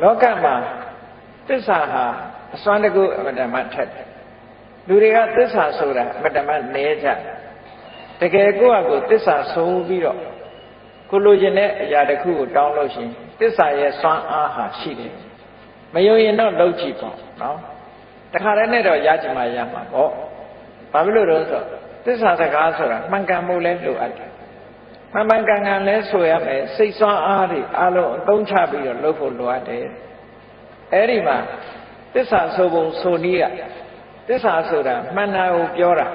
လောကမှာသစ္စာဟာအစွမ်းတကူအမတ္တမထက်တယ်လူတွေကသစ္စာဆိုတာအမတ္တမနဲကြတကယ်ကိုယ့်အကိုသစ္စာဆုံးပြီးတော့ကိုလိုချင်တဲ့အရာတစ်ခုကိုတောင်းလို့ရှိရင်သစ္စာရဲ့စွမ်းအားဟာရှိတယ်မယုံရင်တော့လုပ်ကြည့်ပေါ့နော်တခါတည်းနဲ့တော့ရကြမှာရမှာပေါ့ဘာဖြစ်လို့လဲဆိုတော့သစ္စာစကားဆိုတာမှန်ကန်မှုလဲလိုအပ်တယ် မှန်မှန်ကန်ကန်လဲဆိုရမယ်စိတ်စွမ်းအားတွေအလုံးအသုံးချပြီးတော့လုပ်ဖို့လိုအပ်တယ်အဲ့ဒီမှာသစ္စာဆိုပုံဆိုနည်းကသစ္စာဆိုတာမှန်တာကိုပြောတာ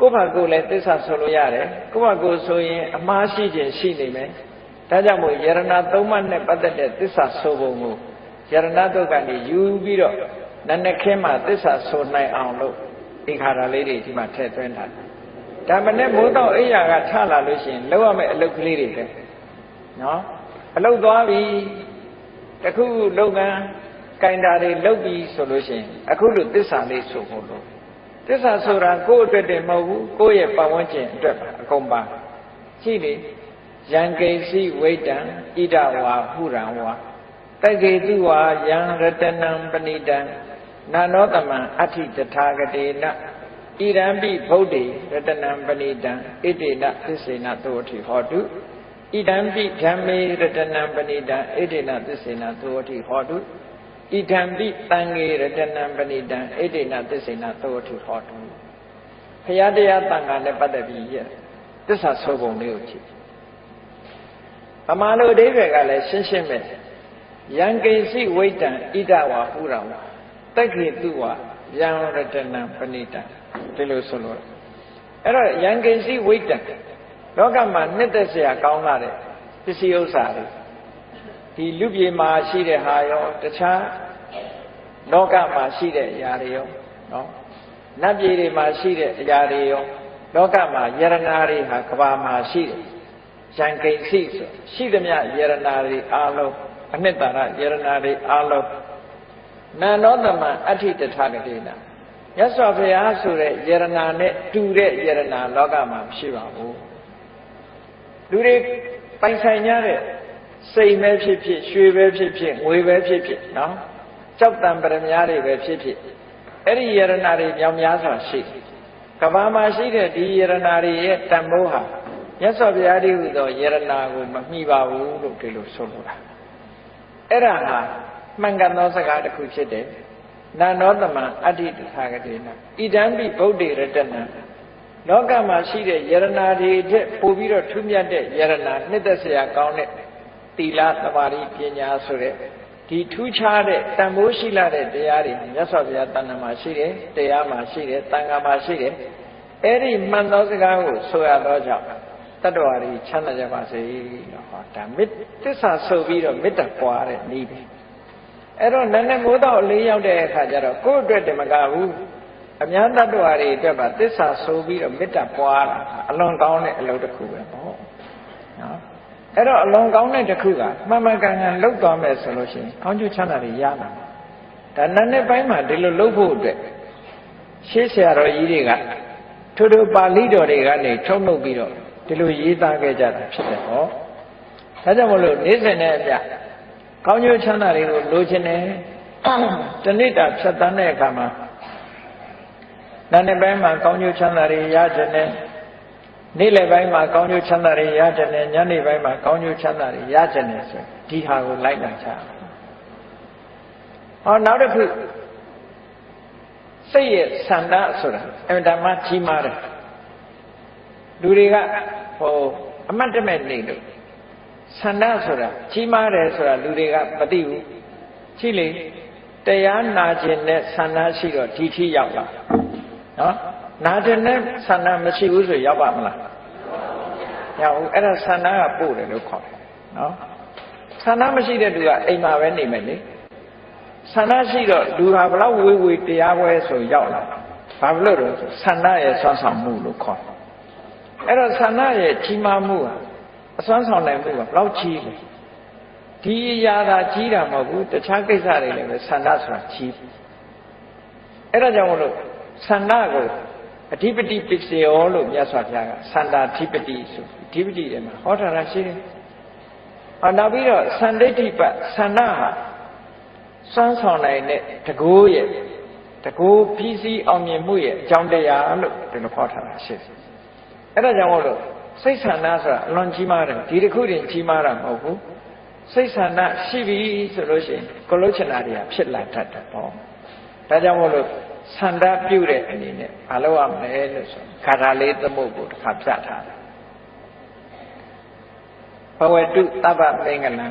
ကိုယ့်ဘာကိုယ်လည်းသစ္စာဆိုလို့ရတယ်ကိုယ့်ဘာကိုယ်ဆိုရင်အမှားရှိခြင်းရှိနေမယ်ဒါကြောင့်မို့ယရဏသုံးပါးနဲ့ပတ်သက်တဲ့သစ္စာဆိုပုံကိုယရဏတုတ်ကနေယူပြီးတော့နနခင်းမှာသစ္စာဆိုနိုင်အောင်လို့အိခါရလေးတွေဒီမှာထည့်သွင်းထားတယ် ဒါမနဲ့မိုးတော့အိယာကထလာလို့ရှိရင်လောက်ရမယ့်အလုပ်ကလေးတွေပဲနော်အလုပ်သွားပြီတခုလုပ်ငန်းကင်တာတွေလုပ်ပြီဆိုလို့ရှိရင်အခုလိုသစ္စာလေးဆိုဖို့လို့သစ္စာဆိုတာကိုယ့်အတွက်တည်းမဟုတ်ဘူးကိုယ့်ရဲ့ပတ်ဝန်းကျင်အတွက်ပါအကုန်ပါရှိလေယံကိစီဝိတံဣဒဝါဟုရံဝါတက္ကေတုဝါယံရတနံပဏိတံနာနောတမံအဋ္ဌိတထာဂတေန ဣရံပိဗုဒ္ဓေရတနံပဏိတံဣတိနသစ္စေနသောတိဟောတုဣဒံပိဓမ္မေရတနံပဏိတံဣတိနသစ္စေနသောတိဟောတုဣဒံပိတံငေရတနံပဏိတံဣတိနသစ္စေနသောတိဟောတုဘုရားတရားတန်ခါနဲ့ပတ်သက်ပြီးရသစ္စာဆိုပုံလေးကိုကြည့်အမှန်လို့အဓိပ္ပာယ်ကလည်းရှင်းရှင်းပဲယံကိစီဝိတံဣဒဝါဟူတော်တက်ခေတုဝါ ယံရတနာပဏိတဒီလိုဆိုလို့အဲ့တော့ယံကိစီဝိတံလောကမှာနှစ်သက်စရာကောင်းလာတဲ့ပစ္စည်းဥစ္စာတွေဒီလူပြေမှာရှိတဲ့ဟာရောတခြားလောကမှာရှိတဲ့အရာတွေရောနော်နတ်ပြည်တွေမှာရှိတဲ့အရာတွေရောလောကမှာယရနာတွေဟာကဘာမှာရှိတယ်။ယံကိစီဆိုရှိသမျှယရနာတွေအားလုံးအနှစ်သာရယရနာတွေအားလုံး နန္ဒောသမအဋ္ဌိတထကတိနာရသော်ဘုရားဆိုတဲ့ယရနာနဲ့တူတဲ့ယရနာလောကမှာမရှိပါဘူးလူတွေပိုင်ဆိုင်ကြတဲ့စိတ်ပဲဖြစ်ဖြစ်ရွှေပဲဖြစ်ဖြစ်ငွေပဲဖြစ်ဖြစ်နော်ကြောက်တံပရမများတွေပဲဖြစ်ဖြစ်အဲ့ဒီယရနာတွေမြောင်များစွာရှိကဘာမှာရှိတဲ့ဒီယရနာတွေရဲ့တန်ဖိုးဟာမြတ်စွာဘုရားတည်းဟူသောယရနာကိုမမှီပါဘူးလို့ဒီလိုဆိုလိုတာအဲ့ဒါဟာ မှန်ကန်သောစကားတစ်ခုဖြစ်တယ်နာနောတမံအဋ္ဌိတထာဂတိနာဣဒံပိဗုဒ္ဓေရတနာလောကမှာရှိတဲ့ယရနာတွေတဲ့ပို့ပြီးတော့ထူးမြတ်တဲ့ယရနာနှစ်သက်စရာကောင်းတဲ့သီလသမာဓိပညာဆိုတဲ့ဒီထူးခြားတဲ့တန်ဖိုးရှိလာတဲ့တရားတွေမြတ်စွာဘုရားတဏ္ဍာမှာရှိတယ်တရားမှာရှိတယ်တန်ခါမှာရှိတယ်အဲ့ဒီမှန်သောစကားကိုဆိုရတော့ကြောင့်တတ္တဝါတွေချမ်းသာကြပါစေလို့ဟောဒါမေတ္တစ္ဆာဆိုပြီးတော့မေတ္တာပွားတဲ့နည်းပဲ အဲ့တော့နည်းနည်းမိုးတော့လေးရောက်တဲ့အခါကျတော့ကိုယ့်အတွက်တမကဘူးအများတတ္တဝါတွေအတွက်ပါသစ္စာဆိုပြီးတော့မေတ္တာပွားတာအလွန်ကောင်းတဲ့အလုပ်တစ်ခုပဲပေါ့နော်အဲ့တော့အလွန်ကောင်းတဲ့တစ်ခုကမှန်မှန်ကန်ကန်လုပ်သွားမယ်ဆိုလို့ရှိရင်ကောင်းကျိုးချမ်းသာတွေရလာဒါနည်းနည်းပိုင်းမှာဒီလိုလုပ်ဖို့အတွက်ရှေးဆရာတော်ကြီးတွေကထို့ထို့ပါဠိတော်တွေကနေထုတ်လုပ်ပြီးတော့ဒီလိုရေးသားခဲ့ကြတာဖြစ်တယ်ဟောဒါကြောင့်မလို့နေ့စဉ်နဲ့အပြ ကောင်းကျိုးချမ်းသာတွေကိုလိုချင်တယ်တဏိတာဖြတ်တန်းတဲ့အခါမှာနာနေပိုင်းမှာကောင်းကျိုးချမ်းသာတွေရချင်တယ်နေ့လယ်ပိုင်းမှာကောင်းကျိုးချမ်းသာတွေရချင်တယ်ညနေပိုင်းမှာကောင်းကျိုးချမ်းသာတွေရချင်တယ်ဆိုဒီဟာကိုလိုက်လာချဟောနောက်တစ်ခုစိတ်ရဲ့ဆန္ဒဆိုတာအမှန်တမ်းကြီးမားတယ်လူတွေကဟိုအမတ်တမဲ့နေလို့ ဆန္ဒဆိုတာကြီးမားတယ်ဆိုတာလူတွေကမသိဘူးရှိလေတရားနာခြင်းနဲ့ဆန္ဒရှိတော့ဒီထိရောက်လာနော်နာခြင်းနဲ့ဆန္ဒမရှိဘူးဆိုရောက်ပါမလားရောက်ဘူးအဲ့ဒါဆန္ဒကပို့တယ်လို့ခေါ်တယ်နော်ဆန္ဒမရှိတဲ့သူကအိမ်မှာပဲနေမယ်လေဆန္ဒရှိတော့လူဟာဘလောက်ဝေးဝေးတရားပွဲဆိုရောက်လာဘာလို့လဲဆိုဆန္ဒရဲ့ဆွမ်းဆောင်မှုလို့ခေါ်တယ်အဲ့တော့ဆန္ဒရဲ့ကြီးမားမှုဟာ အစွမ်းဆောင်နိုင်မှုကဘလောက်ကြီးလဲဒီအရာသာကြီးတာမဟုတ်ဘူးတခြားကိစ္စတွေလည်းပဲဆန္ဒဆိုတာကြီးအဲ့ဒါကြောင့်မလို့ဆန္ဒကိုအဓိပတိပစ္စယောလို့မြတ်စွာဘုရားကဆန္ဒဓိပတိဆိုဓိပတိထဲမှာဟောထားတာရှိတယ်။ဟောနောက်ပြီးတော့သန္ဒိဋ္ဌိပဆန္ဒဟာစွမ်းဆောင်နိုင်တဲ့တကူရဲ့တကူပြီးစီးအောင်မြင်မှုရဲ့အကြောင်းတရားလို့ဒီလိုခေါ်ထားတာရှိတယ်အဲ့ဒါကြောင့်မို့လို့ စိတ်ဆန္ဒဆိုတာအလွန်ကြီးမားတယ်ဒီတစ်ခုတည်းကြီးမားတာမဟုတ်ဘူးစိတ်ဆန္ဒရှိပြီဆိုလို့ရှိရင်ကိုလုချင်တာတွေကဖြစ်လာတတ်တယ်ပေါ့ဒါကြောင့်မို့လို့ဆန္ဒပြုတဲ့အနေနဲ့မလုပ်ရမယ်လို့ဆိုခါထာလေးသမုတ်ကိုတစ်ခါပြထားတယ်ဘဝတုတပ္ပမင်္ဂလံ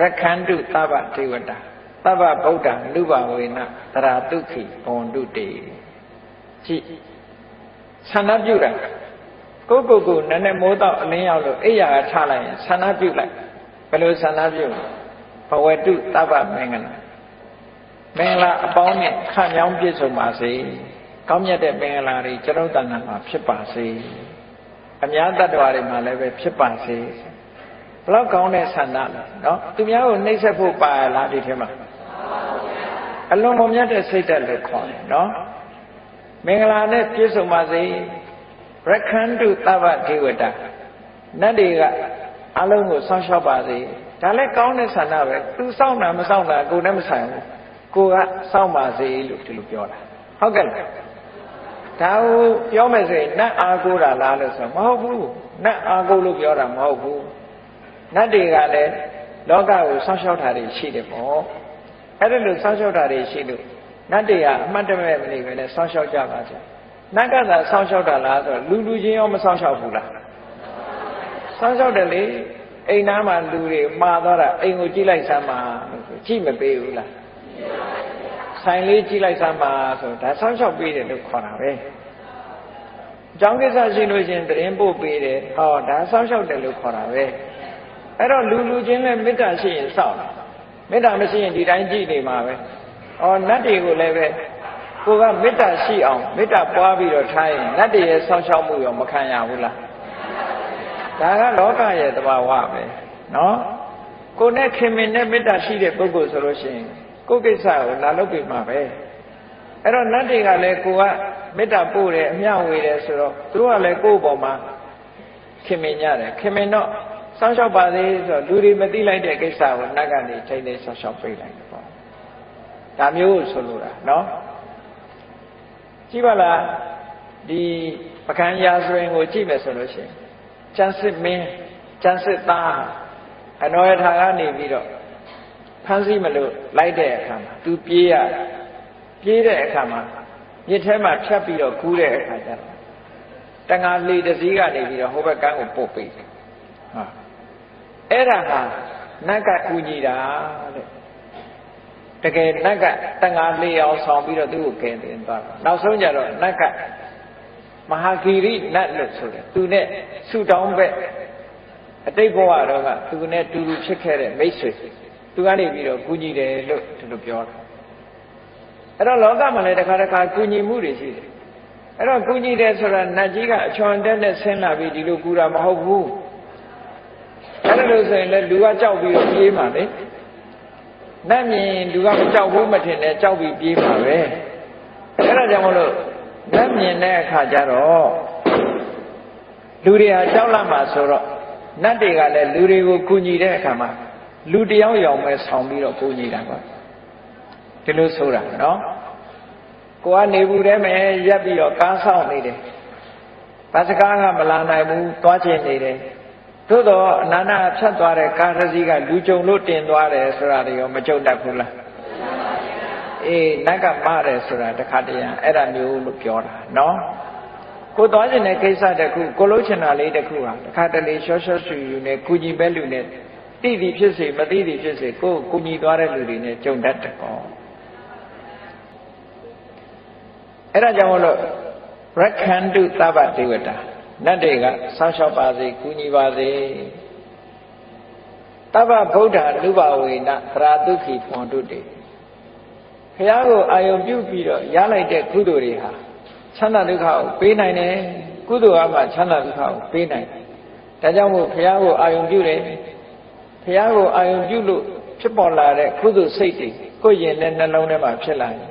ရခန္တုတပ္ပဒေဝတာတပ္ပဗုဒ္ဓလူပဝေနတရာတုခိဘွန်တုတေကြည့်ဆန္ဒပြုတာ ကိုကိုကိုနည်းနည်းမိုးတော့အလင်းရောက်လို့အိယာကထလိုက်ရင်ဆန္ဒပြုလိုက်ဘယ်လိုဆန္ဒပြုဘဝတုတပ္ပမင်္ဂလာမင်္ဂလာအပေါင်းနဲ့ခန့်မြောင်းပြည့်စုံပါစေကောင်းမြတ်တဲ့မင်္ဂလာတွေကျွန်ုပ်တဏ္ဍာမှာဖြစ်ပါစေအများတ attva တွေမှာလည်းပဲဖြစ်ပါစေဘလောက်ကောင်းတဲ့ဆန္ဒလဲနော်သူများကိုနှိပ်စက်ဖို့ပါလားဒီထဲမှာအလွန်ပေါ်မြတ်တဲ့စိတ်ဓာတ်လို့ခေါ်တယ်နော်မင်္ဂလာနဲ့ပြည့်စုံပါစေ ရခန္တုသဗ္ဗဒေဝတာနတ်တွေကအလုံးကိုစောင့်ရှောက်ပါစေဒါလည်းကောင်းတဲ့ဆန္ဒပဲသူစောင့်တာမစောင့်တာကိုယ်နဲ့မဆိုင်ဘူးကိုကစောင့်ပါစေလို့ဒီလိုပြောတာဟုတ်ကဲ့လားဒါကိုပြောမယ်ဆိုရင်နတ်အားကိုးတာလားလို့ဆိုမဟုတ်ဘူးနတ်အားကိုးလို့ပြောတာမဟုတ်ဘူးနတ်တွေကလည်းလောကကိုစောင့်ရှောက်တာတွေရှိတယ်ပေါ့အဲ့ဒါလို့စောင့်ရှောက်တာတွေရှိလို့နတ်တွေကအမှတ်တမဲ့မနေပဲနဲ့စောင့်ရှောက်ကြပါစေ နတ်ကသာစောင့်ရှောက်တာလားဆိုတော့လူလူချင်းရောမစောင့်ရှောက်ဘူးလားစောင့်ရှောက်တယ်လေအိမ်သားမှာလူတွေမှာသွားတာအိမ်ကိုကြည့်လိုက်စမ်းပါကြည့်မပေးဘူးလားဆိုင်လေးကြည့်လိုက်စမ်းပါဆိုဒါစောင့်ရှောက်ပေးတယ်လို့ခေါ်တာပဲအကြောင်းကိစ္စရှိလို့ရှင်တရင်ပို့ပေးတယ်ဟောဒါစောင့်ရှောက်တယ်လို့ခေါ်တာပဲအဲ့တော့လူလူချင်းနဲ့မေတ္တာရှိရင်စောင့်မေတ္တာမရှိရင်ဒီတိုင်းကြည့်နေမှာပဲဩနတ်တွေကိုလည်းပဲ ကိုကမေတ္တာရှိအောင်မေတ္တာပွားပြီးတော့ထားရင်နတ်တွေရဲ့ဆောင်းရှောက်မှုရောမခံရဘူးလားဒါကလောကရဲ့သဘာဝပဲနော်ကိုနဲ့ခင်မင်နဲ့မေတ္တာရှိတဲ့ပုဂ္ဂိုလ်ဆိုလို့ရှိရင်ကိုကိစ္စကိုလာလုပ်ပြီးမှာပဲအဲ့တော့နတ်တွေကလည်းကိုကမေတ္တာပို့တယ်အမျှဝေတယ်ဆိုတော့သူတို့ကလည်းကိုယ့်ဘောမှာခင်မင်ကြတယ်ခင်မင်တော့စောင့်ရှောက်ပါသေးဆိုတော့လူတွေမသိလိုက်တဲ့ကိစ္စကိုနတ်ကနေချိန်နေစောင့်ရှောက်ပေးလိုက်တယ်ပေါ့ဒါမျိုးဆိုလိုတာနော် ကြည့်ပါလားဒီပကံရာဇဝင်ကိုကြည့်မယ်ဆိုလို့ရှိရင်ကျန်စစ်မင်းကျန်စစ်သားအနောယထာကနေပြီးတော့ဖမ်းဆီးမလို့လိုက်တဲ့အခါမှာသူပြေးရပြေးတဲ့အခါမှာမြစ်ထဲမှာဖြတ်ပြီးတော့ကူးတဲ့အခါကျတော့တန်ငါလေတစည်းကနေပြီးတော့ဟိုဘက်ကန်းကိုပုတ်ပေးတယ်ဟာအဲ့ဒါဟာနတ်ကကူညီတာတဲ့ တကယ်နတ်ကတန်ငါလေအောင်ဆောင်ပြီးတော့သူ့ကိုကယ်တင်သွားတာနောက်ဆုံးကြတော့နတ်ကမဟာဂီရိနတ်လို့ဆိုတယ်သူနဲ့ဆူတောင်းဘက်အတိတ်ဘဝတော့ကသူနဲ့တူတူဖြစ်ခဲ့တဲ့မိတ်ဆွေသူကနေပြီးတော့ကူညီတယ်လို့ဒီလိုပြောတာအဲ့တော့လောကမှာလည်းတစ်ခါတစ်ခါကူညီမှုတွေရှိတယ်အဲ့တော့ကူညီတယ်ဆိုတာနတ်ကြီးကအချွန်တက်နဲ့ဆင်းလာပြီးဒီလိုကူတာမဟုတ်ဘူးအဲ့ဒါလို့ဆိုရင်လည်းလူကကြောက်ပြီးတော့ပြေးမှာလေ နတ်မြင်လူကမကြောက်ဘူးမထင်နဲ့ကြောက်ပြီးပြေးမှာပဲအဲ့ဒါကြောင့်မလို့နတ်မြင်တဲ့အခါကျတော့လူတွေဟာကြောက်လာမှာဆိုတော့နတ်တွေကလည်းလူတွေကိုကူညီတဲ့အခါမှာလူတယောက်ယောင်ပဲဆောင်ပြီးတော့ကူညီတာပါဒီလိုဆိုတာနော်ကိုကနေဘူးထဲမှာရက်ပြီးတော့ကားဆောင်နေတယ်ဘာစကားကမလာနိုင်ဘူးသွားချင်နေတယ် သို့တော့အနန္တဖြတ်သွားတဲ့ကားတစ်စီးကလူကြုံလို့တင်သွားတယ်ဆိုတာတွေရောမကြုံတတ်ဘူးလားအေးနတ်ကမတယ်ဆိုတာတခါတည်းအဲ့ဒါမျိုးလို့ပြောတာနော်ကိုသွားခြင်းတဲ့ကိစ္စတခုကိုလုံးချင်တာလေးတခုဟာတခါတလေရှော့ရှော့ဆူယူနဲ့ကုညီပဲလူနဲ့သိသည်ဖြစ်စေမသိသည်ဖြစ်စေကိုကုညီသွားတဲ့လူတွေနဲ့ကြုံတတ်တယ်ကောအဲ့ဒါကြောင့်မလို့ရခန္တုသဗ္ဗဒေဝတာ နတ်တွေကဆောင်းလျှောက်ပါစေကုညီပါစေတဗ္ဗဗုဒ္ဓလူပဝေနသရာတုခိဖွန်တုတေဘုရားကိုအာယုံပြုပြီးတော့ရလိုက်တဲ့ကုသိုလ်တွေဟာချမ်းသာဒုက္ခကိုပေးနိုင်တယ်ကုသိုလ်အမှချမ်းသာဒုက္ခကိုပေးနိုင်တယ်ဒါကြောင့်မို့ဘုရားကိုအာယုံပြုတယ်ဘုရားကိုအာယုံပြုလို့ဖြစ်ပေါ်လာတဲ့ကုသိုလ်စိတ်တွေကိုယ်ရင်နဲ့နှလုံးထဲမှာဖြစ်လာတယ်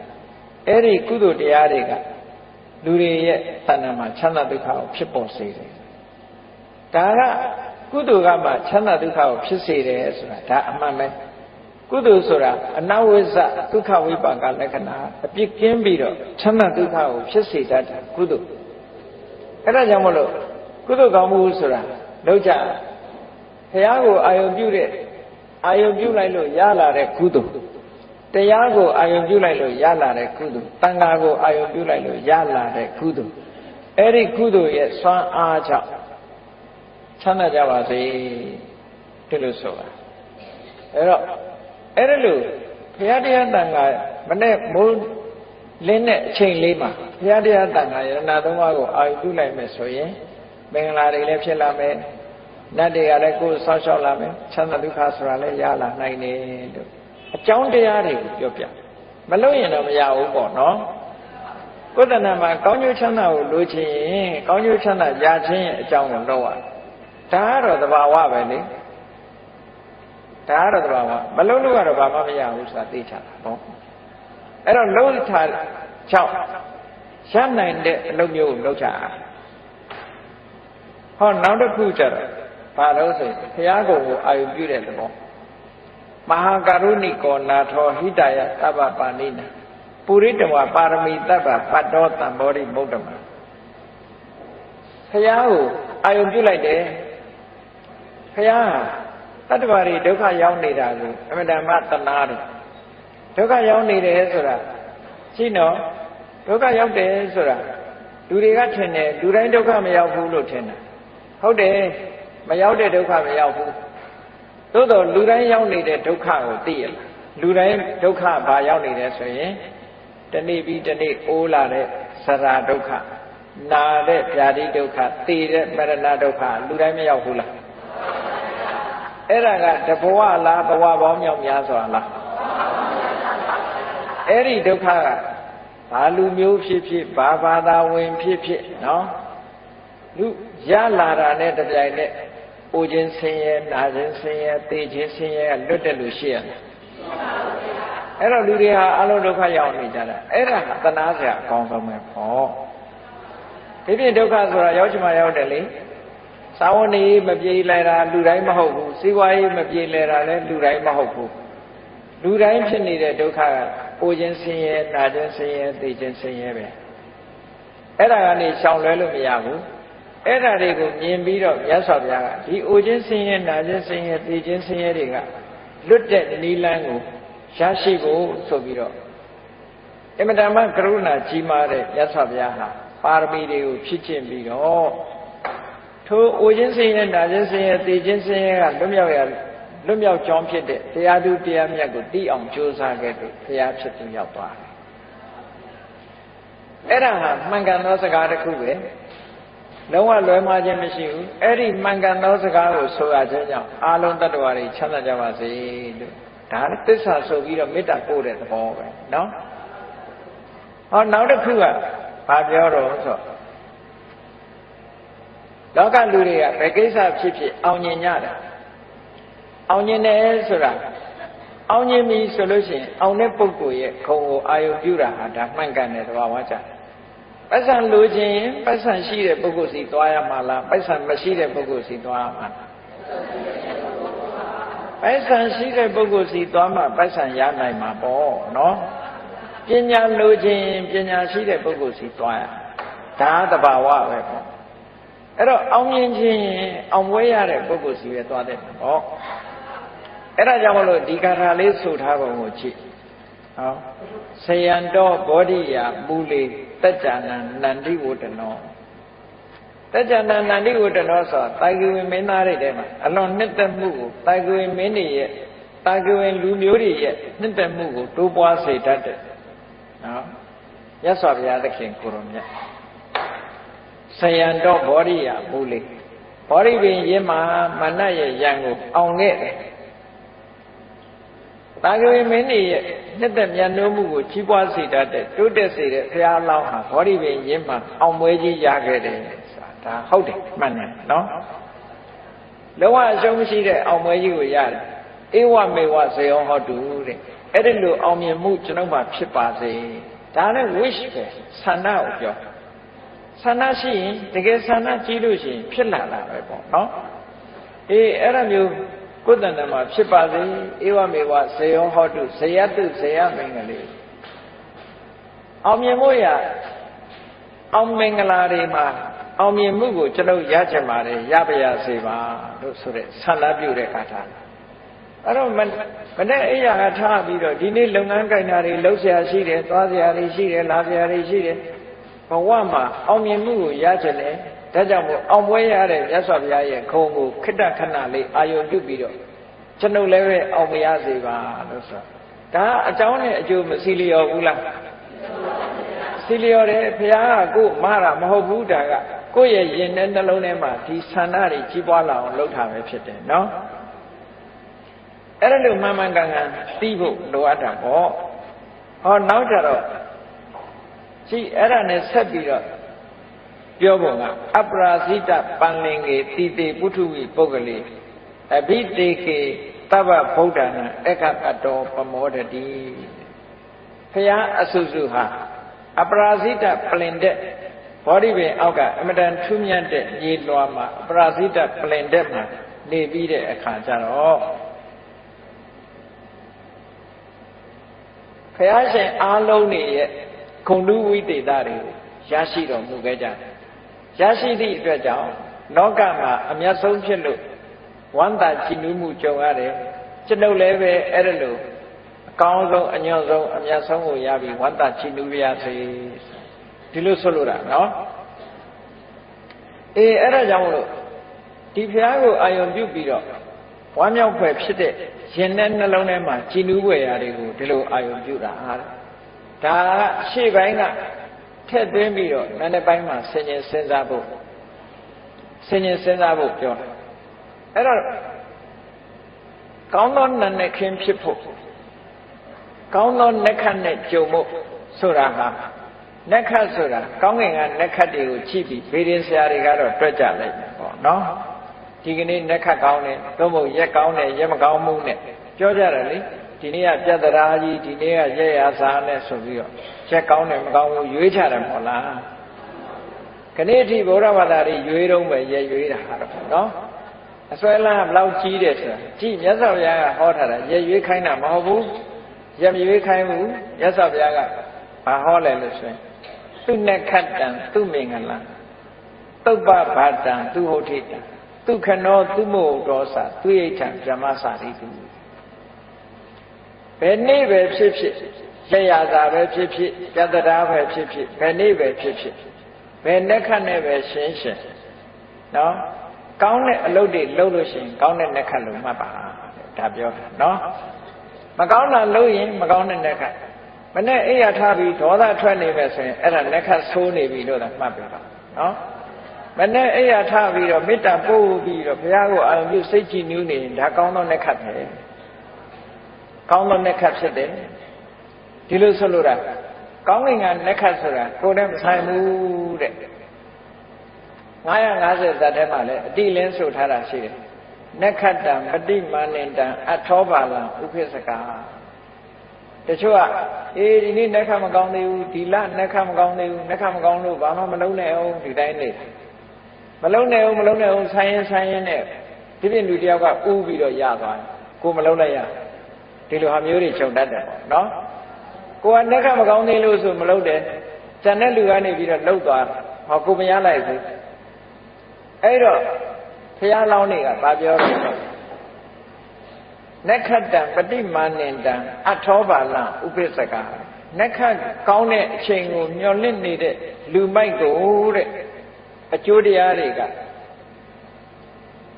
အဲ့ဒီကုသိုလ်တရားတွေက လူတွေရဲ့တဏ္ဍာမှာချမ်းသာဒုက္ခကိုဖြစ်ပေါ်စေတယ်ဒါကကုသိုလ်ကမှချမ်းသာဒုက္ခကိုဖြစ်စေတယ်ဆိုတာဒါအမှန်ပဲကုသိုလ်ဆိုတာအနဝိဇ္ဇဒုက္ခဝိပါကလက္ခဏာအပြစ်ကင်းပြီးတော့ချမ်းသာဒုက္ခကိုဖြစ်စေတတ်တာကုသိုလ်အဲ့ဒါကြောင့်မလို့ကုသိုလ်ကောင်းမှုဆိုတာလောက်ကြဘုရားကိုအာယုံပြုတဲ့အာယုံပြုလိုက်လို့ရလာတဲ့ကုသိုလ် တရားကိုအာယုံပြုလိုက်လို့ရလာတဲ့ကုသိုလ်တန်ခါကိုအာယုံပြုလိုက်လို့ရလာတဲ့ကုသိုလ်အဲ့ဒီကုသိုလ်ရဲ့စွမ်းအားကြောင့်ချမ်းသာကြပါစေဒီလိုဆိုတာအဲ့တော့အဲ့ဒါလို့ဘုရားတရားတန်ခါမနဲ့မိုးလင်းတဲ့အချိန်လေးမှာဘုရားတရားတန်ခါယရဏသုံးပါးကိုအာယုပြုလိုက်မယ်ဆိုရင်မင်္ဂလာတွေလည်းဖြစ်လာမယ်နတ်တွေကလည်းကိုယ်ဆောက်ရှောက်လာမယ်ချမ်းသာဒုက္ခဆိုတာလည်းရလာနိုင်တယ်လို့ အကြောင်းတရားတွေကိုပြောပြမလို့ရင်တော့မရဘူးပေါ့နော်ကိုယ်တဏ္ဍာမှာကောင်းကျိုးချမ်းသာကိုလိုချင်ရင်ကောင်းကျိုးချမ်းသာရခြင်းရဲ့အကြောင်းကိုလုပ်ရဒါကတော့သဘာဝပဲလေဒါကတော့သဘာဝမလုံးလို့ကတော့ဘာမှမရဘူးဆိုတာသိချတာပေါ့အဲ့တော့လုံးထားကြောင့်ရနိုင်တဲ့အလုပ်မျိုးကိုလုပ်ချတာဟောနောက်တစ်ခုကျတော့ဘာလို့ဆိုရင်ဘုရားကိုယ်ကိုအာယုပြုတဲ့သဘော မဟာကရုဏိကောနာထောဟိတယသဗ္ဗပါဏိနာပုရိတဝပါရမီတဗ္ဗပတ်တော်တံဘောရိမုဒ္ဓမဘုရားကိုအာယုပြုလိုက်တယ်ဘုရားတတ္တဝါတွေဒုက္ခရောက်နေတာကိုအမှန်တမ်းတနာတယ်ဒုက္ခရောက်နေတယ်ဆိုတာရှိနော်ဒုက္ခရောက်တယ်ဆိုတာလူတွေကထင်တယ်လူတိုင်းဒုက္ခမရောက်ဘူးလို့ထင်တယ်ဟုတ်တယ်မရောက်တဲ့ဒုက္ခမရောက်ဘူး သို့တော့လူတိုင်းရောက်နေတဲ့ဒုက္ခကိုသိရလားလူတိုင်းဒုက္ခဘာရောက်နေတယ်ဆိုရင်တနေ့ပြီးတနေ့အိုးလာတဲ့စရာဒုက္ခနာတဲ့ဗျာတိဒုက္ခသိတဲ့မရဏဒုက္ခလူတိုင်းမရောက်ဘူးလားအဲ့ဒါကတဘဝလားဘဝပေါင်းမြောက်များစွာလားအဲ့ဒီဒုက္ခကဘာလူမျိုးဖြစ်ဖြစ်ဘာဘာသာဝင်ဖြစ်ဖြစ်နော်လူရလာတာနဲ့တပြိုင်နက် အိုခြင်းဆင်းရဲနာခြင်းဆင်းရဲသိခြင်းဆင်းရဲလွတ်တယ်လို့ရှိရတယ်အဲ့တော့လူတွေဟာအလုံးဒုက္ခရောက်နေကြတာအဲ့ဒါကတနာစရာအကောင်းဆုံးပဲပေါ့ဒီပြင်ဒုက္ခဆိုတာရောက်ချင်မှရောက်တယ်လေစာဝနေမပြေလဲတာလူတိုင်းမဟုတ်ဘူးစီးပွားရေးမပြေလဲတာလည်းလူတိုင်းမဟုတ်ဘူးလူတိုင်းဖြစ်နေတဲ့ဒုက္ခကအိုခြင်းဆင်းရဲနာခြင်းဆင်းရဲသိခြင်းဆင်းရဲပဲအဲ့ဒါကနေရှောင်လွဲလို့မရဘူး အဲ့ဒါတွေကိုမြင်ပြီးတော့မြတ်စွာဘုရားကဒီအိုခြင်းဆင်းရဲနာခြင်းဆင်းရဲသိခြင်းဆင်းရဲတွေကလွတ်တဲ့နိလန်းကိုရရှိဖို့ဆိုပြီးတော့အမတမကရုဏာကြီးမားတဲ့မြတ်စွာဘုရားဟာပါရမီတွေကိုဖြည့်ကျင့်ပြီးတော့ထိုအိုခြင်းဆင်းရဲနာခြင်းဆင်းရဲသိခြင်းဆင်းရဲကလွတ်မြောက်ရလွတ်မြောက်ကြောင်းဖြစ်တဲ့တရားသူတရားမြတ်ကိုသိအောင်ကြိုးစားခဲ့လို့ဘုရားဖြစ်သူရောက်သွားတယ်အဲ့ဒါဟာမှန်ကန်သောစကားတစ်ခုပဲ လုံးဝလွဲမှားခြင်းမရှိဘူးအဲ့ဒီမှန်ကန်သောစကားကိုဆိုရခြင်းကြောင့်အာလုံးတ attva တွေချမ်းသာကြပါစေလို့ဒါလည်းသစ္စာဆိုပြီးတော့မေတ္တာပို့တဲ့သဘောပဲနော်ဟောနောက်တစ်ခုကဘာပြောတော့ဆိုလောကလူတွေကဘယ်ကိစ္စဖြစ်ဖြစ်အောင်မြင်ကြတယ်အောင်မြင်တယ်ဆိုတာအောင်မြင်ပြီဆိုလို့ရှိရင်အောင်တဲ့ပုဂ္ဂိုလ်ရဲ့ခုံကိုအာယုပြုတာဟာဒါမှန်ကန်တဲ့သဘာဝကြတယ် ပတ်စံလိုချင်ပတ်စံရှိတဲ့ပုဂ္ဂိုလ်စီသွားရမှာလားပတ်စံမရှိတဲ့ပုဂ္ဂိုလ်စီသွားရမှာလားပတ်စံရှိတဲ့ပုဂ္ဂိုလ်စီသွားမှပတ်စံရနိုင်မှာပေါ့နော်ပညာလိုချင်ပညာရှိတဲ့ပုဂ္ဂိုလ်စီသွားရဒါသဘာဝပဲပေါ့အဲ့တော့အောင်မြင်ခြင်းအောင်ပွဲရတဲ့ပုဂ္ဂိုလ်စီပဲသွားတဲ့ပေါ့အဲ့ဒါကြောင့်မလို့ဒီကာထာလေးဆိုထားပုံကိုကြည့်ဟောဆယံတော်ဘောဓိယာမူလေ တัจ jana နန္တိဝတ္တနောတัจ jana နန္တိဝတ္တနောဆိုတာတာဂိဝင်မင်းသားတွေထဲမှာအလွန်နှစ်သက်မှုကိုတာဂိဝင်မင်းတွေရဲ့တာဂိဝင်လူမျိုးတွေရဲ့နှစ်သက်မှုကိုတိုးပွားစေတတ်တယ်နော်ရသော်ဘုရားသခင်ကိုရောမြတ်ဆယံတော်ဘောဓိယာမူလေဘောဓိပင်ရင်းမှာမနတ်ရဲ့ရံကိုအောင်ခဲ့တယ် တာဂဝေမင်းကြီးရဲ့နှစ်သက်မြတ်နိုးမှုကိုကြီးပွားစေတတ်တဲ့တိုးတက်စေတဲ့ဘုရားလောင်းဟာဘောဓိပင်ရင်းမှာအောင်ပွဲကြီးရခဲ့တယ်ဆိုတာဒါဟုတ်တယ်မှန်တယ်နော်လုံးဝအရှုံးမရှိတဲ့အောင်ပွဲကြီးကိုရတယ်ဧဝမေဝဇေယောဟောတုတဲ့အဲ့ဒီလိုအောင်မြင်မှုကျွန်ုပ်မှာဖြစ်ပါစေဒါနဲ့ wish ပဲဆန္ဒကိုပြောဆန္ဒရှိရင်တကယ်ဆန္ဒကြီးလို့ရှိရင်ဖြစ်လာတာပဲပေါ့နော်အေးအဲ့ဒါမျိုး ကိုယ်တဏ္ဍမှာဖြစ်ပါစေဧဝမေဝဇေယောဟောတုဇယတုဇယမင်္ဂလေးအောင်မြင်ဖို့ရအောင်မင်္ဂလာတွေမှာအောင်မြင်မှုကိုကျွန်ုပ်ရချင်ပါတယ်ရပါရစေပါလို့ဆိုတဲ့ဆန္ဒပြုတဲ့ကာထာအဲ့တော့မနေ့အိယာကထားပြီးတော့ဒီနေ့လုပ်ငန်းကိုင်တာတွေလှုပ်ရှားရှိတယ်သွားစရာတွေရှိတယ်လာစရာတွေရှိတယ်ဘဝမှာအောင်မြင်မှုကိုရချင်တယ် ဒါကြောင့်မို့အောင်ပွဲရတဲ့မြတ်စွာဘုရားရဲ့ခုံကိုခိတ္တခဏလေးအာယုံပြုပြီးတော့ကျွန်ုပ်လည်းပဲအောင်မရစေပါလို့ဆိုဒါအကြောင်းနဲ့အကျိုးမစီလျော်ဘူးလားစီလျော်တယ်ဘုရားကကိုမတာမဟုတ်ဘူးဒါကကိုယ့်ရဲ့ရင်ထဲနှလုံးထဲမှာဒီဆန္ဒတွေကြီးပွားလာအောင်လုပ်တာပဲဖြစ်တယ်နော်အဲ့ဒါလို့မှန်မှန်ကန်ကန်သိဖို့လိုအပ်တာပေါ့ဟောနောက်ကြတော့ကြည့်အဲ့ဒါနဲ့ဆက်ပြီးတော့ ပြောပုံကအပရာဇိတပန်လင်ကေတိတေပုထုဝိပုဂ္ဂလိအဘိတေကေတဗ္ဗဗုဒ္ဓနာအခတတောပမောဒတိဖျားအဆုစုဟာအပရာဇိတပလင်တဲ့ဘောဓိပင်အောက်ကအမတန်ထူးမြတ်တဲ့ရေလွှာမှာအပရာဇိတပလင်တဲ့မှာနေပြီးတဲ့အခါကျတော့ဖျားရှင်အားလုံးနေရဲ့ဂုံလူဝိသေသတွေရရှိတော်မူခဲ့ကြတယ် ရရှိသည့်အတွက်ကြောင့်လောကမှာအမျက်ဆုံးဖြစ်လို့ဝမ်းသာကြည်နူးမှုကြုံရတယ်ကျွန်ုပ်လည်းပဲအဲ့ဒါလို့အကောင်းဆုံးအညွန့်ဆုံးအမျက်ဆုံးကိုရပြီးဝမ်းသာကြည်နူးရစေဒီလိုဆိုလိုတာနော်အေးအဲ့ဒါကြောင့်မလို့ဒီဖျားကိုအာယုံပြုပြီးတော့ဝမ်းမြောက်ဖွယ်ဖြစ်တဲ့ရင်နဲ့နှလုံးထဲမှာကြည်နူးွယ်ရာတွေကိုဒီလိုအာယုံပြုတာဟာဒါကရှေ့ပိုင်းက ထည့်သွင်းပြီးတော့နာနဲ့ပိုင်းမှာဆင်ញင်စဉ်းစားဖို့ဆင်ញင်စဉ်းစားဖို့ပြောတယ်အဲ့တော့ကောင်းသောနာနဲ့ခင်းဖြစ်ဖို့ကောင်းသောနက္ခတ်နဲ့ကြုံဖို့ဆိုတာဟာနက္ခတ်ဆိုတာကောင်းငင်ကနက္ခတ်တွေကိုကြည့်ပြီးဗေဒင်ဆရာတွေကတော့တွက်ကြလိုက်တယ်ပေါ့နော်ဒီကနေ့နက္ခတ်ကောင်းတယ်သို့မဟုတ်ရက်ကောင်းတယ်ရက်မကောင်းမှုနဲ့ပြောကြတယ်လေ ဒီနေ့ကပြတ္တရာကြီးဒီနေ့ကရက်ရစာနဲ့ဆိုပြီးတော့ချက်ကောင်းတယ်မကောင်းဘူးရွေးချတယ်မဟုတ်လားခဏအထိဗုဒ္ဓဘာသာတွေရွေးတော့မယ်ရက်ရွေးတာတော့နော်အစွဲလန်းဘလောက်ကြီးတယ်ဆိုတာကြည့်မြတ်စွာဘုရားကဟောထားတာရက်ရွေးခိုင်းတာမဟုတ်ဘူးရက်မရွေးခိုင်းဘူးမြတ်စွာဘုရားကဘာဟောလဲလို့ဆိုရင်သူနခတ္တံသူမင်္ဂလံသုပ္ပဘာတံသူဟုတ်ထိတံဒုက္ခနောသူမို့တော်စာသူဣဋ္ဌံဗြဟ္မစာရိတု ဘယ်နေ့ပဲဖြစ်ဖြစ်ရရတာပဲဖြစ်ဖြစ်ကြတရာပဲဖြစ်ဖြစ်ဘယ်နေ့ပဲဖြစ်ဖြစ်ဘယ်နှက်ခတ်နဲ့ပဲရှင်းရှင်းနော်ကောင်းတဲ့အလုပ်တွေလုပ်လို့ရှိရင်ကောင်းတဲ့နှက်ခတ်လို့မှတ်ပါဒါပြောတာနော်မကောင်းတာလုပ်ရင်မကောင်းတဲ့နှက်ခတ်မနဲ့အိယာထားပြီးဒေါသထွက်နေမယ်ဆိုရင်အဲ့ဒါနှက်ခတ်ဆိုးနေပြီလို့သာမှတ်ပြပါနော်မနဲ့အိယာထားပြီးတော့မေတ္တာပို့ပြီးတော့ဘုရားကိုအာရုံပြုစိတ်ကြည်နူးနေရင်ဒါကောင်းသောနှက်ခတ်ပဲ ကောင်းသောနှက်ခတ်ဖြစ်တယ်ဒီလိုဆိုလိုတာကောင်းကင်ကနှက်ခတ်ဆိုတာကိုယ်နဲ့မဆိုင်ဘူးတဲ့950ဇတ်ထဲမှာလည်းအတိလင်းဆိုထားတာရှိတယ်နက္ခတံပฏิမာနင်တံအထောပါလံဥပိစ္ဆကာတချို့ကအေးဒီနေ့နက္ခမကောင်းသေးဘူးဒီလနက္ခမကောင်းသေးဘူးနက္ခမကောင်းလို့ဘာမှမလုံးနဲ့အောင်ဒီတိုင်းနေမလုံးနဲ့အောင်မလုံးနဲ့အောင်ဆိုင်းရင်ဆိုင်းရင်နဲ့ဒီပြင်လူတယောက်ကဥပြီးတော့ရသွားတယ်ကိုမလုံးလိုက်ရ ဒီလိုဟာမျိုးတွေခြုံတတ်တယ်ပေါ့နော်ကိုကနက္ခမကောင်းသေးလို့ဆိုမလုံးတယ်ကျန်တဲ့လူကနေပြီးတော့လှုပ်သွားဟောကိုမရလိုက်ဘူးအဲ့တော့ဘုရားလောင်းတွေကဗာပြောတယ်နက္ခတံပฏิမာနင်တံအထောပါလံဥပိစ္ဆကနက္ခကောင်းတဲ့အချိန်ကိုမျောလင့်နေတဲ့လူမိုက်ကိုတဲ့အကျိုးတရားတွေက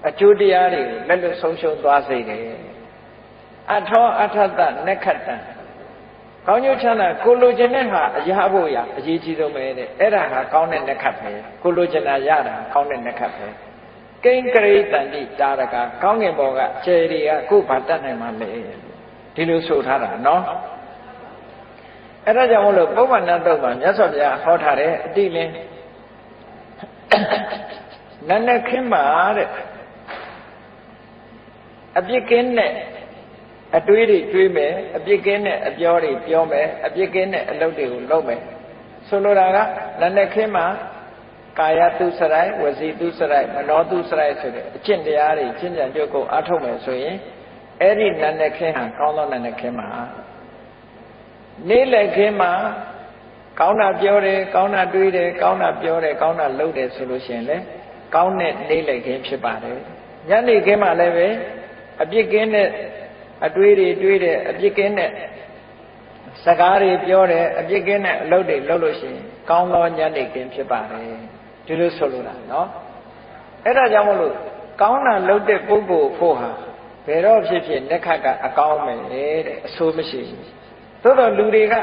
အကျိုးတရားတွေကိုလက်လွတ်ဆုံးရှုံးသွားစေတယ် အထောအထတနက္ခတံကောင်းကျိုးချမ်းသာကိုလိုချင်တဲ့ဟာအရာဖို့ရအရေးကြီးဆုံးပဲတဲ့အဲ့ဒါဟာကောင်းတဲ့နက္ခတ်ပဲကိုလိုချင်တာရတာကောင်းတဲ့နက္ခတ်ပဲကိန်းကရိတန်တိတာရကကောင်းငင်ဘောကကျယ်တွေကကို့ဘာတတ်နိုင်မှလဲဒီလိုဆိုထားတာနော်အဲ့ဒါကြောင့်မလို့ပုဗ္ဗဏတုတ်မှာမြတ်စွာဘုရားဟောထားတဲ့အတိလင်းနတ်နဲ့ခင်းပါတဲ့အပြစ်ကင်းတဲ့ အတွေးတွေတွေးမယ်အပြစ်ကင်းတဲ့အပြောတွေပြောမယ်အပြစ်ကင်းတဲ့အလုပ်တွေကိုလုပ်မယ်ဆိုလိုတာကနတ်နဲ့ခင်းမှာကာယတုစရိုက်ဝစီတုစရိုက်မနောတုစရိုက်ဆိုတဲ့အကျင့်တရားတွေကျင့်ကြံကြုတ်ကိုအားထုတ်မယ်ဆိုရင်အဲ့ဒီနန္ဒခင်းဟာကောင်းသောနန္ဒခင်းမှာနေ့လည်ခင်းမှာကောင်းတာပြောတယ်ကောင်းတာတွေးတယ်ကောင်းတာပြောတယ်ကောင်းတာလုပ်တယ်ဆိုလို့ရှိရင်လေကောင်းတဲ့နေ့လည်ခင်းဖြစ်ပါတယ်ညနေခင်းမှာလည်းပဲအပြစ်ကင်းတဲ့ အတွေးတွေတွေးတယ်အပြစ်ကင်းတဲ့စကားတွေပြောတယ်အပြစ်ကင်းတဲ့အလုပ်တွေလုပ်လို့ရှိရင်ကောင်းသောညနေခင်းဖြစ်ပါတယ်ဒီလိုဆိုလိုတာနော်အဲ့ဒါကြောင့်မလို့ကောင်းတာလုပ်တဲ့ပုဂ္ဂိုလ်ဖို့ဟာဘယ်တော့ဖြစ်ဖြစ်လက်ခတ်ကအကောင်းမယ်တဲ့အဆိုးမရှိဘူးသို့တော့လူတွေက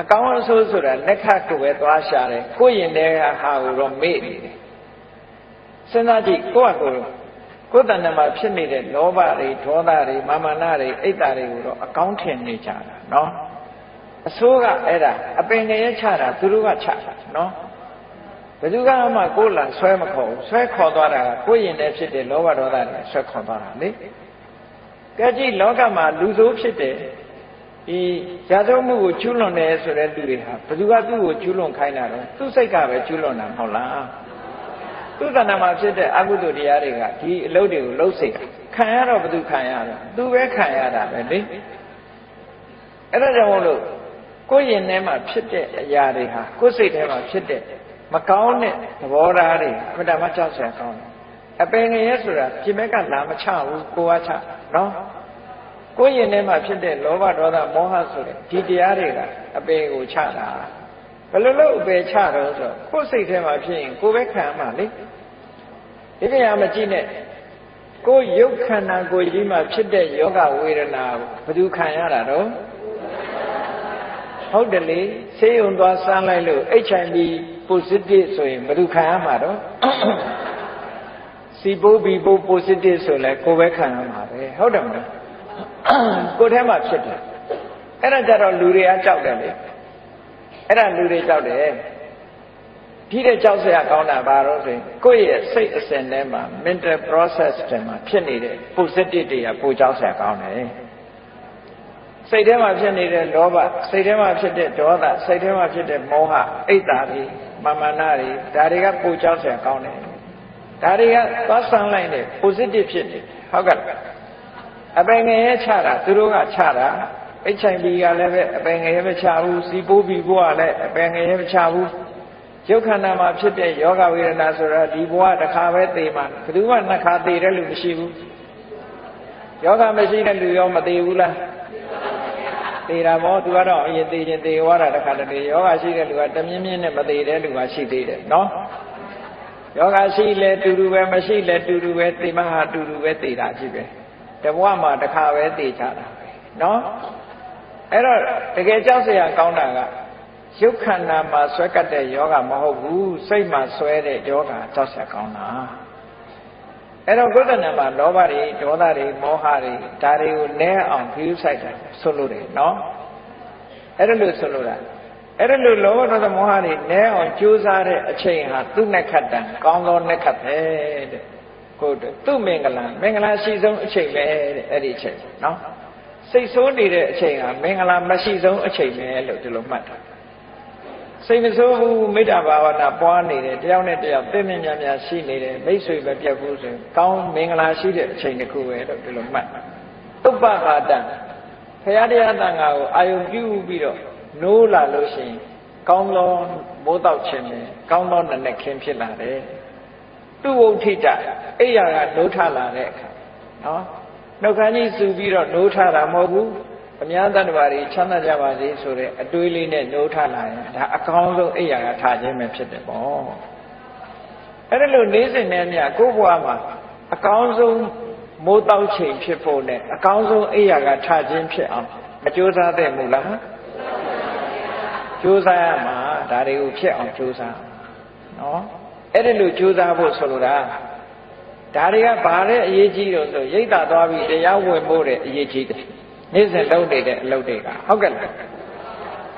အကောင်းအဆိုးဆိုတာလက်ခတ်ကိုပဲသွားရှာတယ်ကိုယ့်ရင်ထဲကဟာကိုတော့မေ့နေတယ်စဉ်းစားကြည့်ကိုယ့်အကိုယ် ကိုယ်တဏ္ဍမှာဖြစ်နေတဲ့လောဘတွေဒေါသတွေမာမနာတွေအိတ်တာတွေကိုတော့အကောင်းထင်နေကြတာနော်အဆိုးကအဲ့ဒါအပင်ငရဲချတာသူတို့ကချတာနော်ဘယ်သူကမှကိုယ်လာဆွဲမခေါ်ဘူးဆွဲခေါ်သွားတာကကိုယ်ရင်ထဲဖြစ်တဲ့လောဘဒေါသတွေဆွဲခေါ်သွားတာလေကြကြည့်လောကမှာလူဆိုးဖြစ်တယ်ဒီရာဇဝမှုကိုကျူးလွန်တယ်ဆိုတဲ့လူတွေဟာဘယ်သူကသူ့ကိုကျူးလွန်ခိုင်းတာတော့သူ့စိတ်ကပဲကျူးလွန်တာမဟုတ်လား သူ့တဏ္ဍာမှာဖြစ်တဲ့အကုသိုလ်တရားတွေကဒီအလုပ်တွေကိုလှုပ်စိတ်ခံရတော့ဘယ်သူခံရတော့သူပဲခံရတာပဲလေအဲ့ဒါကြောင့်မို့လို့ကိုယ်ရင်ထဲမှာဖြစ်တဲ့အရာတွေဟာကိုယ်စိတ်ထဲမှာဖြစ်တဲ့မကောင်းတဲ့သဘောထားတွေအမှန်တမ်းကြောက်စရာကောင်းတယ်အပင်ငရဲဆိုတာပြင်မဲ့ကလာမချဘူးကိုကချနော်ကိုယ်ရင်ထဲမှာဖြစ်တဲ့လောဘဒေါသမောဟဆိုတဲ့ဒီတရားတွေကအပင်ကိုချတာ ဘယ်လိုလုပ်အပယ်ချတော့ဆိုကိုယ်စိတ်ထဲမှာဖြစ်ရင်ကိုယ်ပဲခံမှာလေဒီကရမကြည့်နဲ့ကိုယ်ရုပ်ခန္ဓာကိုယ်ကြီးမှာဖြစ်တဲ့ယောဂဝေဒနာဘယ်သူခံရတာတော့ဟုတ်တယ်လေဆေးရုံသွားစမ်းလိုက်လို့ HIV positive ဆိုရင်ဘယ်သူခံရမှာတော့စီပိုးဘီပိုး positive ဆိုလဲကိုယ်ပဲခံရမှာပဲဟုတ်တယ်မလားကိုယ်ထဲမှာဖြစ်တယ်အဲ့ဒါကြတော့လူတွေကကြောက်တယ်လေ အဲ့ဒါလူတွေကြောက်တယ်ဒီတဲ့ကြောက်စရာကောင်းတာဘာလို့ဆိုရင်ကိုယ့်ရဲ့စိတ်အစဉ်ထဲမှာ mental process တွေမှာဖြစ်နေတဲ့ positive တွေကပိုကြောက်စရာကောင်းတယ်စိတ်ထဲမှာဖြစ်နေတဲ့လောဘစိတ်ထဲမှာဖြစ်တဲ့ဒေါသစိတ်ထဲမှာဖြစ်တဲ့မောဟအိတ်တာတွေမာမနာတွေဒါတွေကပိုကြောက်စရာကောင်းတယ်ဒါတွေကသွားဆန်းလိုက်တဲ့ positive ဖြစ်နေဟုတ်ကဲ့အပင်ငရဲချတာသူတို့ကချတာ HIV ကလည်းပဲအပင်ငရဲမချဘူးစီပိုးဘီဘွားကလည်းအပင်ငရဲမချဘူးရုပ်ခန္ဓာမှာဖြစ်တဲ့ယောဂဝေဒနာဆိုတာဒီဘဝတစ်ခါပဲသိမှာဘယ်သူမှနှစ်ခါသိတဲ့လူမရှိဘူးယောဂမရှိတဲ့လူရောမသိဘူးလားသိတာပေါ့သူကတော့အရင်သိချင်းသိသွားတာတစ်ခါတည်းယောဂရှိတဲ့လူကတမြင်းမြင်းနဲ့မသိတဲ့လူကရှိသေးတယ်နော်ယောဂရှိလဲတူတူပဲမရှိလဲတူတူပဲသိမှဟာတူတူပဲသိတာရှိပဲတဘဝမှာတစ်ခါပဲသိချတာပဲနော် အဲ့တော့တကယ်ကြောက်စရာကောင်းတာကရုပ်ခန္ဓာမှာဆွဲကပ်တဲ့ယောဂမဟုတ်ဘူးစိတ်မှာဆွဲတဲ့ယောဂကြောက်စရာကောင်းတာအဲ့တော့ကုသနာမှာလောဘတွေဒေါသတွေမောဟတွေဒါတွေကိုနည်းအောင်ခྱੂးဆိုင်တာဆိုလို့တယ်နော်အဲ့ဒါလို့ဆိုလို့တာအဲ့ဒါလို့လောဘဒေါသမောဟတွေနည်းအောင်ကြိုးစားတဲ့အချိန်ဟာသူ့နဲ့ခတ်တံကောင်းသောနဲ့ခတ်ပဲတဲ့ဟုတ်တယ်သူ့မင်္ဂလာမင်္ဂလာရှိဆုံးအချိန်ပဲတဲ့အဲ့ဒီအချိန်နော် စိတ်ဆိုးနေတဲ့အချိန်ဟာမင်္ဂလာမရှိဆုံးအချိန်ပဲလို့ဒီလိုမှတ်တာစိတ်မဆိုးဘူးမေတ္တာဘာဝနာပွားနေတယ်တယောက်နဲ့တယောက်သိမြင်များများရှိနေတယ်မိတ်ဆွေပဲပြတ်ဘူးဆိုရင်ကောင်းမင်္ဂလာရှိတဲ့အချိန်တစ်ခုပဲလို့ဒီလိုမှတ်ဥပ္ပပါဒံဖရာတရားတန်ခါကိုအာယုံပြုပြီးတော့နိုးလာလို့ရှိရင်ကောင်းသောမိုးတောက်ခြင်းပဲကောင်းသောနနဲ့ခင်းဖြစ်လာတယ်သူ့ဝုဋ္ဌိတအိယာကနိုးထလာတဲ့အခါနော် နှုတ်ခမ်းကြီးစူပြီးတော့နိုးထတာမဟုတ်ဘူးအများတ attva တွေချမ်းသာကြပါစေဆိုတဲ့အတွေးလေးနဲ့နိုးထလာရင်ဒါအကောင်းဆုံးအိယာကထားခြင်းပဲဖြစ်တယ်ပေါ့အဲ့ဒါလို့နေ့စဉ်နဲ့မြကိုယ့်ဘဝမှာအကောင်းဆုံးမိုးတောက်ချိန်ဖြစ်ဖို့နဲ့အကောင်းဆုံးအိယာကထားခြင်းဖြစ်အောင်မကြိုးစားသင့်ဘူးလားကြိုးစားရမှာဒါတွေကိုဖြစ်အောင်ကြိုးစားနော်အဲ့ဒါလို့ကြိုးစားဖို့ဆိုလိုတာ ဒါတွေကဘာတဲ့အရေးကြီးတော့ဆိုရိတ်တာသွားပြီးတရားဝင်ဖို့တဲ့အရေးကြီးတယ်နေ့စဉ်လုပ်နေတဲ့အလုပ်တွေကဟုတ်ကဲ့လား